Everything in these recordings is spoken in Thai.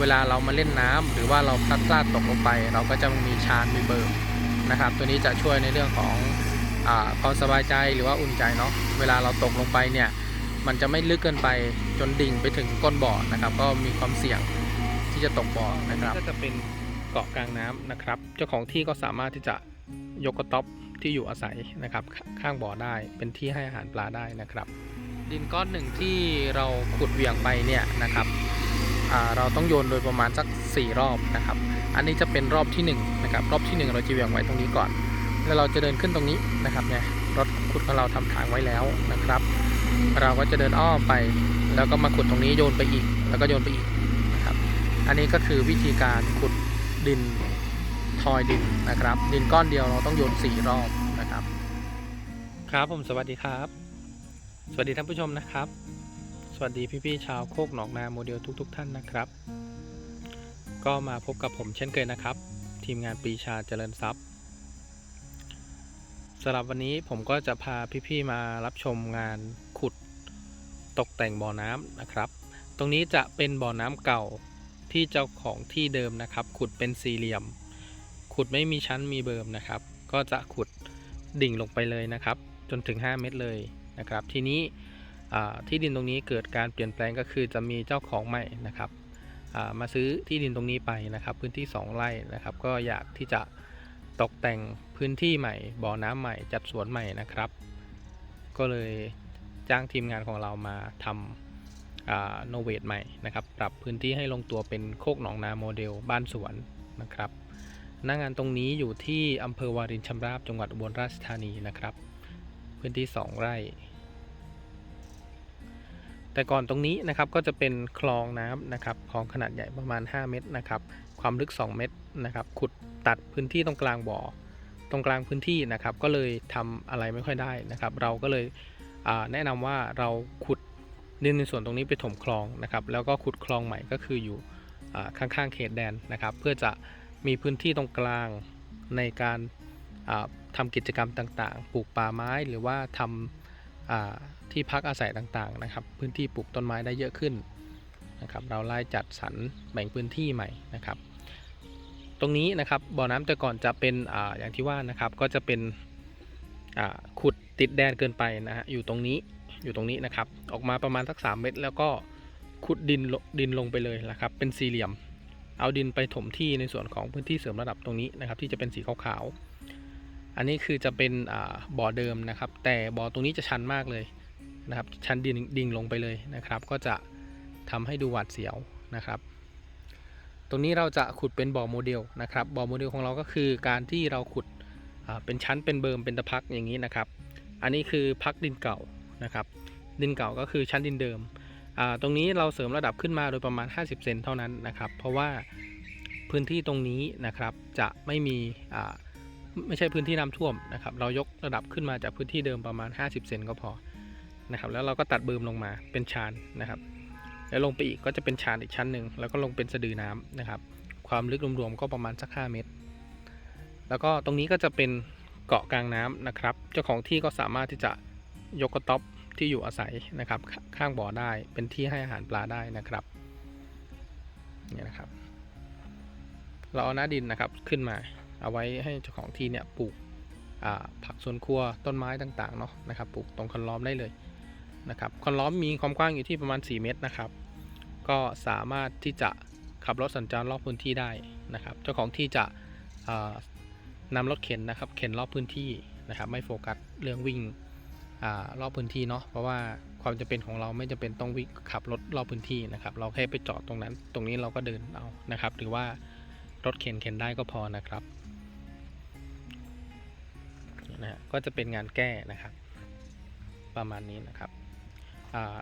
เวลาเรามาเล่นน้ำหรือว่าเราพลัดพลาดตกลงไป เราก็จะมีชานมีเบิร์นะครับ ตัวนี้จะช่วยในเรื่องของอาความสบายใจหรือว่าอุ่นใจเนาะเวลาเราตกลงไปเนี่ยมันจะไม่ลึกเกินไปจนดิ่งไปถึงก้นบ่อนะครับ ก็มีความเสี่ยงที่จะตกบ่อนะครับก็จะเป็นเกาะกลางน้ำนะครับ เจ้าของที่ก็สามารถที่จะยกกระต๊อบที่อยู่อาศัยนะครับ ข้างบ่อได้เป็นที่ให้อาหารปลาได้นะครับ ดินก้อนหนึ่งที่เราขุดเหวี่ยงไปเนี่ยนะครับอ่า เราต้องโยนโดยประมาณสัก 4 รอบนะครับ อันนี้จะเป็นรอบที่ 1 นะครับ รอบที่ 1 เราจะเหวี่ยงไว้ตรงนี้ก่อน แล้วเราจะเดินขึ้นตรงนี้นะครับเนี่ยรถขุดของเราทำทางไว้แล้วนะครับ เราก็จะเดินอ้อมไป แล้วก็มาขุดตรงนี้โยนไปอีก แล้วก็โยนไปอีกนะครับ อันนี้ก็คือวิธีการขุดดินทอยดินนะครับ ดินก้อนเดียวเราต้องโยนสี่รอบนะครับ ครับผมสวัสดีครับ สวัสดีท่านผู้ชมนะครับ สวัสดีพี่ๆชาวโคกหนองนาโมเดลทุกๆท่านนะครับ ก็มาพบกับผมเช่นเคยนะครับ ทีมงานปีชาเจริญทรัพย์สำหรับวันนี้ผมก็จะพาพี่ๆมารับชมงานขุดตกแต่งบ่อน้ำนะครับ ตรงนี้จะเป็นบ่อน้ำเก่าที่เจ้าของที่เดิมนะครับ ขุดเป็นสี่เหลี่ยม ขุดไม่มีชั้นมีเบิร์มนะครับ ก็จะขุดดิ่งลงไปเลยนะครับ จนถึง 5 เมตรเลยนะครับ ทีนี้ ที่ดินตรงนี้เกิดการเปลี่ยนแปลงก็คือจะมีเจ้าของใหม่นะครับมาซื้อที่ดินตรงนี้ไปนะครับพื้นที่ 2 ไร่นะครับ ก็อยากที่จะตกแต่งพื้นที่ใหม่บ่อน้ำใหม่จัดสวนใหม่นะครับ ก็เลยจ้างทีมงานของเรามาทำโนเวทใหม่นะครับปรับพื้นที่ให้ลงตัวเป็นโคกหนองนาโมเดลบ้านสวนนะครับหน้างานตรงนี้อยู่ที่อำเภอวารินชำราบจังหวัดอุบลราชธานีนะครับ พื้นที่ 2 ไร่ แต่ก่อนตรงนี้นะครับก็จะเป็นคลองน้ำนะครับคลองขนาดใหญ่ประมาณ 5 เมตรนะครับความลึก 2 เมตรนะครับขุดตัดพื้นที่ตรงกลางบ่อ ตรงกลางพื้นที่นะครับก็เลยทำอะไรไม่ค่อยได้นะครับ เราก็เลยแนะนำว่าเราขุดดินในส่วนตรงนี้ไปถมคลองนะครับแล้วก็ขุดคลองใหม่ก็คืออยู่ข้างๆเขตแดนนะครับ เพื่อจะมีพื้นที่ตรงกลางในการอ่าทำกิจกรรมต่างๆ ปลูกป่าไม้หรือว่าทำอ่า ที่พักอาศัยต่างๆนะครับพื้นที่ปลูกต้นไม้ได้เยอะขึ้นนะครับเราไล่จัดสรรแบ่งพื้นที่ใหม่นะครับ ตรงนี้นะครับบ่อน้ำแต่ก่อนจะเป็นออย่างที่ว่านะครับก็จะเป็นขุดติดแดนเกินไปนะฮะอยู่ตรงนี้อยู่ตรงนี้นะครับ ออกมาประมาณสัก 3 เมตร แล้วก็ขุดดินลดินลงไปเลยนะครับ เป็นสี่เหลี่ยม เอาดินไปถมที่ในส่วนของพื้นที่เสริมระดับตรงนี้นะครับ ที่จะเป็นสีขาวๆ อันนี้คือจะเป็นบ่อเดิมนะครับ แต่บ่อตรงนี้จะชันมากเลยนะครับ ชันดินดิ่งลงไปเลยนะครับ ก็จะทำให้ดูหวาดเสียวนะครับ ตรงนี้เราจะขุดเป็นบ่อโมเดลนะครับ บ่อโมเดลของเราก็คือการที่เราขุดเป็นชั้นเป็นเบิร์มเป็นตะพักอย่างนี้นะครับ อันนี้คือพักดินเก่านะครับ ดินเก่าก็คือชั้นดินเดิม ตรงนี้เราเสริมระดับขึ้นมาโดยประมาณ 50 เซนเท่านั้นนะครับ เพราะว่าพื้นที่ตรงนี้นะครับจะไม่มี ไม่ใช่พื้นที่น้ำท่วมนะครับ เรายกระดับขึ้นมาจากพื้นที่เดิมประมาณ 50 เซนก็พอนะครับ แล้วเราก็ตัดเบิมลงมาเป็นชานนะครับ แล้วลงไปอีกก็จะเป็นชานอีกชั้นหนึ่งแล้วก็ลงเป็นสะดือน้ำนะครับ ความลึกรวมๆก็ประมาณสัก 5 เมตร แล้วก็ตรงนี้ก็จะเป็นเกาะกลางน้ำนะครับ เจ้าของที่ก็สามารถที่จะยกกระต๊อบที่อยู่อาศัยนะครับขข้างบ่อได้เป็นที่ให้อาหารปลาได้นะครับเนี่ยนะครับ เราเอาหน้าดินนะครับขึ้นมา เอาไว้ให้เจ้าของที่เนี่ยปลูกผักสวนครัวต้นไม้ต่างๆเนาะนะครับปลูกตรงคันล้อมได้เลยนะครับคันล้อมมีความกว้างอยู่ที่ประมาณ 4 เมตรนะครับ ก็สามารถที่จะขับรถสัญจรรอบพื้นที่ได้นะครับ เจ้าของที่จะอ่านำรถเข็นนะครับ เข็นรอบพื้นที่นะครับ ไม่โฟกัสเรื่องวิ่งอรอบพื้นที่เนาะเพราะว่าความจำเป็นของเราไม่จำเป็นต้องวิ่งขับรถรอบพื้นที่นะครับ เราแค่ไปจอดตรงนั้น ตรงนี้เราก็เดินเอานะครับ หรือว่ารถเข็นเข็นได้ก็พอนะครับ นะฮะก็จะเป็นงานแก้นะครับ ประมาณนี้นะครับ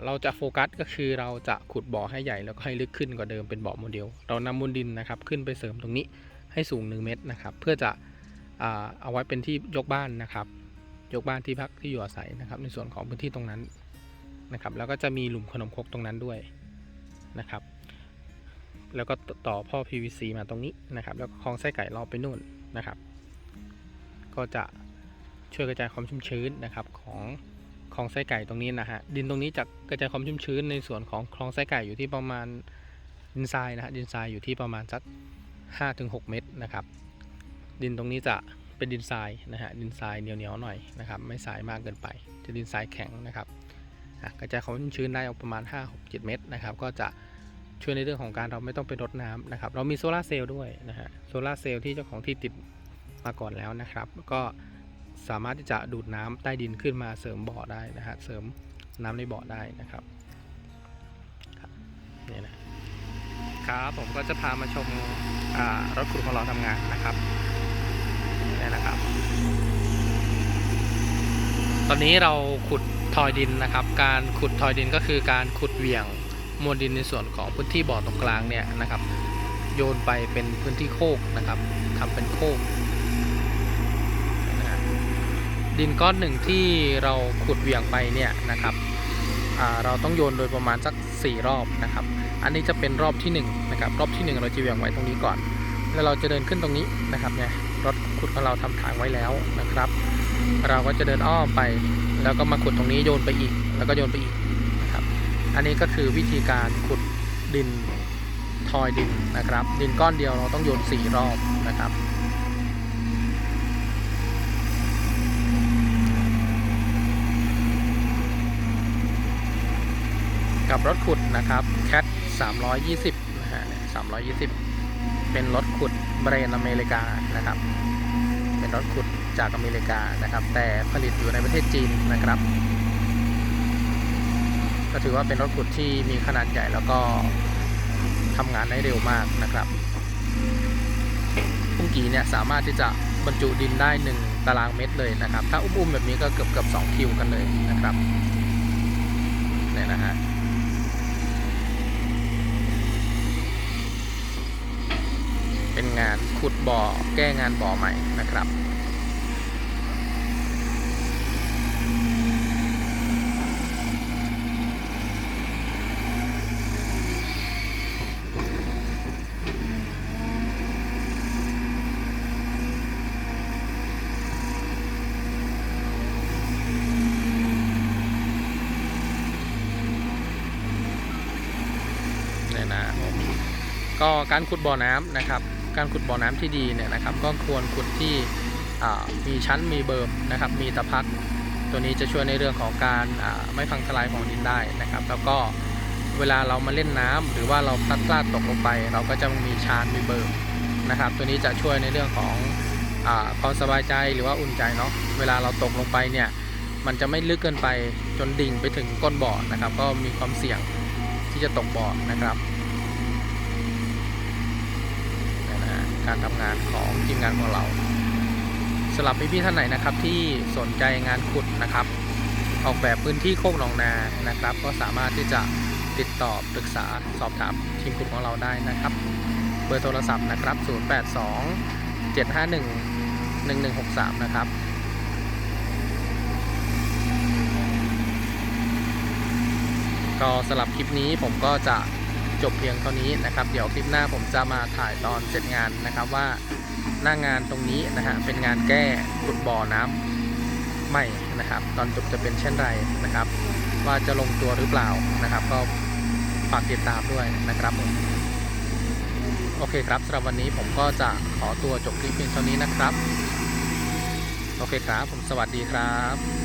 เราจะโฟกัสก็คือเราจะขุดบ่อให้ใหญ่แล้วก็ให้ลึกขึ้นกว่าเดิมเป็นบ่อโมเดล เรานำมูลดินนะครับขึ้นไปเสริมตรงนี้ให้สูง 1 เมตรนะครับ เพื่อจะเอาไว้เป็นที่ยกบ้านนะครับ ยกบ้านที่พักที่อยู่อาศัยนะครับ ในส่วนของพื้นที่ตรงนั้นนะครับ แล้วก็จะมีหลุมขนมครกตรงนั้นด้วยนะครับ แล้วก็ต่อพ่อ PVC มาตรงนี้นะครับ แล้วก็คลองไส้ไก่รอบไปนู่นนะครับ ก็จะ ช่วยกระจายความชุ่มชื้นนะครับของคลองไส้ไก่ตรงนี้นะฮะดินตรงนี้จะกระจายความชุ่มชื้นในส่วนของคลองไส้ไก่อยู่ที่ประมาณดินทรายนะฮะดินทรายอยู่ที่ประมาณสัก 5-6 เมตรนะครับ ดินตรงนี้จะเป็นดินทรายนะฮะดินทรายเหนียวๆหน่อยนะครับ ไม่ทรายมากเกินไป จะดินทรายแข็งนะครับกระจายความชุ่มชื้นได้ประมาณ 5-6-7 เมตรนะครับ ก็จะช่วยในเรื่องของการเราไม่ต้องไปรดน้ำนะครับ เรามีโซลาเซลล์ด้วยนะฮะโซลาเซลล์ที่เจ้าของที่ติดมาก่อนแล้วนะครับ ก็ สามารถที่จะดูดน้ำใต้ดินขึ้นมาเสริมบ่อได้นะฮะเสริมน้ำในบ่อได้นะครับนี่นะครับผมก็จะพามาชมารถขุดของเราทำงานนะครับนี่นะครับ ตอนนี้เราขุดทอยดินนะครับ การขุดทอยดินก็คือการขุดเหวี่ยงมวลดินในส่วนของพื้นที่บ่อตรงกลางเนี่ยนะครับ โยนไปเป็นพื้นที่โคกนะครับทำเป็นโคก ดินก้อนหนึ่งที่เราขุดเหวี่ยงไปเนี่ยนะครับเราต้องโยนโดยประมาณสัก 4 รอบนะครับ อันนี้จะเป็นรอบที่1นงนะครับรอบที่ 1 เราจะเหวี่ยงไว้ตรงนี้ก่อน แล้วเราจะเดินขึ้นตรงนี้นะครับเนี่ยรถขุดของเราทำทางไว้แล้วนะครับ เราก็จะเดินอ้อมไป แล้วก็มาขุดตรงนี้โยนไปอีก แล้วก็โยนไปอีกนะครับ อันนี้ก็คือวิธีการขุดดินทอยดินนะครับ ดินก้อนเดียวเราต้องโยน 4 รอบนะครับ กับรถขุดนะครับแคท320นะฮะ320 เป็นรถขุดแบรนด์อเมริกานะครับ เป็นรถขุดจากอเมริกานะครับ แต่ผลิตอยู่ในประเทศจีนนะครับ ก็ถือว่าเป็นรถขุดที่มีขนาดใหญ่แล้วก็ทำงานได้เร็วมากนะครับพุ่งกีเนี่ยสามารถที่จะบรรจุดินได้ 1 ตารางเมตรเลยนะครับ ถ้าอุ้มๆแบบนี้ก็เกือบเกือบ2คิวกันเลยนะครับเนี่ยนะฮะ เป็นงาน ขุดบ่อแก้งานบ่อใหม่นะครับเนี่ยนะก็การขุดบ่อน้ำนะครับ การขุดบ่อน้ำที่ดีเนี่ยนะครับ ก็ควรขุดที่มีชั้นมีเบิร์มนะครับ มีตะพักตัวนี้จะช่วยในเรื่องของการไม่พังทลายของดินได้นะครับ แล้วก็เวลาเรามาเล่นน้ำหรือว่าเราพลัดพลาดตกลงไป เราก็จะมีชานมีเบิร์มนะครับ ตัวนี้จะช่วยในเรื่องของอความสบายใจหรือว่าอุ่นใจเนาะเวลาเราตกลงไปเนี่ยมันจะไม่ลึกเกินไปจนดิ่งไปถึงก้นบ่อนะครับ ก็มีความเสี่ยงที่จะตกบ่อนะครับ นะฮะ การทำงานของทีมงานของเราสำหรับพี่ๆท่านไหนนะครับที่สนใจงานขุดนะครับ ออกแบบพื้นที่โคกหนองนานะครับ ก็สามารถที่จะติดต่อปรึกษาสอบถามทีมขุดของเราได้นะครับ เบอร์โทรศัพท์นะครับ 082 751 1163 นะครับก็สำหรับคลิปนี้ผมก็จะ จบเพียงเท่านี้นะครับ เดี๋ยวคลิปหน้าผมจะมาถ่ายตอนเสร็จงานนะครับว่าหน้างานตรงนี้นะฮะเป็นงานแก้ขุดบ่อน้ำใหม่นะครับ ตอนจบจะเป็นเช่นไรนะครับ ว่าจะลงตัวหรือเปล่านะครับ ก็ฝากติดตามด้วยนะครับผมโอเคครับสำหรับวันนี้ผมก็จะขอตัวจบคลิปเพียงเท่านี้นะครับ โอเคครับ ผมสวัสดีครับ